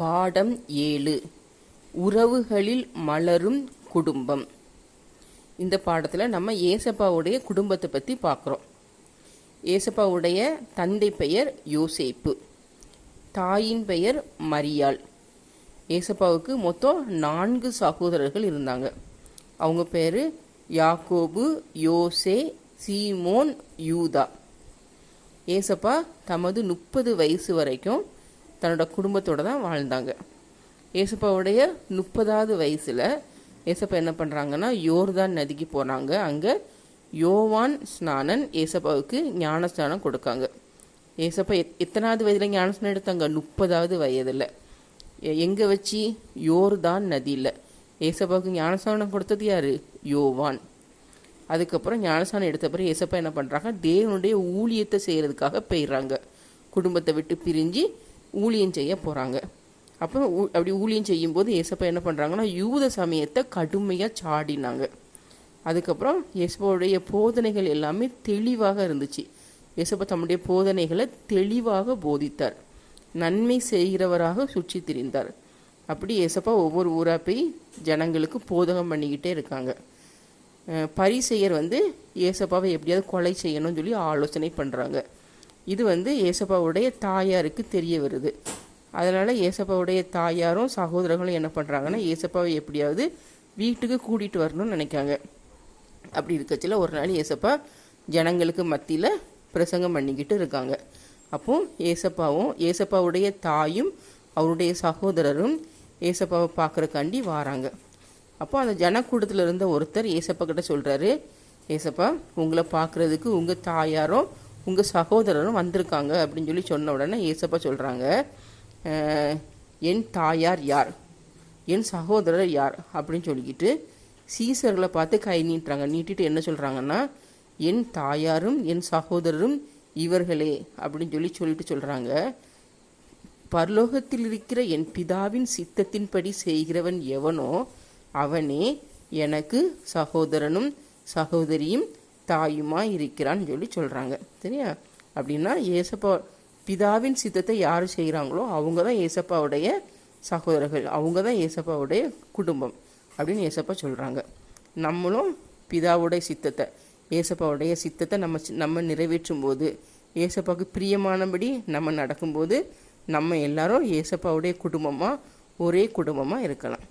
பாடம் ஏழு. உறவுகளில் மலரும் குடும்பம். இந்த பாடத்தில் நம்ம ஏசப்பாவுடைய குடும்பத்தை பற்றி பார்க்குறோம் ஏசப்பாவுடைய தந்தை பெயர் யோசேப்பு. தாயின் பெயர் மரியாள். ஏசப்பாவுக்கு மொத்தம் நான்கு சகோதரர்கள் இருந்தாங்க. அவங்க பேர் யாக்கோபு யோசே சீமோன் யூதா. ஏசப்பா தமது முப்பது வயசு வரைக்கும் தன்னோட குடும்பத்தோடு தான் வாழ்ந்தாங்க. ஏசப்பாவுடைய முப்பதாவது வயசில் ஏசப்பா என்ன பண்ணுறாங்கன்னா யோர்தான் நதிக்கு போகிறாங்க அங்கே யோவான் ஸ்நானன் ஏசப்பாவுக்கு ஞானஸ்தானம் கொடுக்காங்க. ஏசப்பா எத் எத்தனாவது வயதில் ஞானஸ்நானம் எடுத்தாங்க? முப்பதாவது வயதில். எங்கே வச்சு? யோர்தான் நதியில். ஏசப்பாவுக்கு ஞானஸ்நானம் கொடுத்தது யார்? யோவான். அதுக்கப்புறம் ஞானஸ்நானம் எடுத்த பிறகு ஏசப்பா என்ன பண்ணுறாங்க தேவனுடைய ஊழியத்தை செய்கிறதுக்காக போயிடுறாங்க. குடும்பத்தை விட்டு பிரிஞ்சு ஊழியம் செய்ய போகிறாங்க அப்போ ஊ- அப்படி ஊழியம் செய்யும்போது ஏசப்பா என்ன பண்ணுறாங்கன்னா யூத சமயத்தை கடுமையாக சாடினாங்க. அதுக்கப்புறம் ஏசப்பாவுடைய போதனைகள் எல்லாமே தெளிவாக இருந்துச்சு. ஏசப்பா தம்முடைய போதனைகளை தெளிவாக போதித்தார். நன்மை செய்கிறவராக சுற்றி திரிந்தார் அப்படி ஏசப்பா ஒவ்வொரு ஊராக போய் ஜனங்களுக்கு போதகம் பண்ணிக்கிட்டே இருக்காங்க. பரிசெயர் வந்து ஏசப்பாவை எப்படியாவது கொலை செய்யணும்னு சொல்லி ஆலோசனை பண்ணுறாங்க இது வந்து ஏசப்பாவுடைய தாயாருக்கு தெரிய வருது. அதனால் ஏசப்பாவுடைய தாயாரும் சகோதரர்களும் என்ன பண்ணுறாங்கன்னா ஏசப்பாவை எப்படியாவது வீட்டுக்கு கூட்டிகிட்டு வரணும்னு நினைக்காங்க. அப்படி இருக்கச்சில ஒரு நாள் ஏசப்பா ஜனங்களுக்கு மத்தியில் பிரசங்கம் பண்ணிக்கிட்டு இருக்காங்க. அப்போ ஏசப்பாவும் ஏசப்பாவுடைய தாயும் அவருடைய சகோதரரும் ஏசப்பாவை பார்க்குறக்காண்டி வாராங்க. அப்போ அந்த ஜனக்கூட்டத்தில் இருந்த ஒருத்தர் ஏசப்பா கிட்ட சொல்கிறாரு ஏசப்பா உங்களை பார்க்குறதுக்கு உங்கள் தாயாரும் உங்கள் சகோதரரும் வந்திருக்காங்க அப்படின்னு சொல்லி சொன்ன உடனே ஏசப்பா சொல்கிறாங்க என் தாயார் யார்? என் சகோதரர் யார்? அப்படின்னு சொல்லிக்கிட்டு சீசர்களை பார்த்து கை நீட்டுறாங்க. நீட்டிட்டு என்ன சொல்கிறாங்கன்னா என் தாயாரும் என் சகோதரரும் இவர்களே அப்படின்னு சொல்லி சொல்லிட்டு சொல்கிறாங்க பரலோகத்தில் இருக்கிற என் பிதாவின் சித்தத்தின்படி செய்கிறவன் எவனோ அவனே எனக்கு சகோதரனும் சகோதரியும் தாயுமா இருக்கிறான்னு சொல்லி சொல்கிறாங்க சரியா? அப்படின்னா ஏசப்பா பிதாவின் சித்தத்தை யார் செய்கிறாங்களோ அவங்க தான் ஏசப்பாவுடைய சகோதரர்கள் அவங்க தான் ஏசப்பாவுடைய குடும்பம் அப்படின்னு ஏசப்பா சொல்கிறாங்க நம்மளும் பிதாவுடைய சித்தத்தை ஏசப்பாவுடைய சித்தத்தை நம்ம சி- நம்ம நிறைவேற்றும் போது ஏசப்பாவுக்கு பிரியமானபடி நம்ம நடக்கும்போது நம்ம எல்லாரும் ஏசப்பாவுடைய குடும்பமாக ஒரே குடும்பமாக இருக்கலாம்.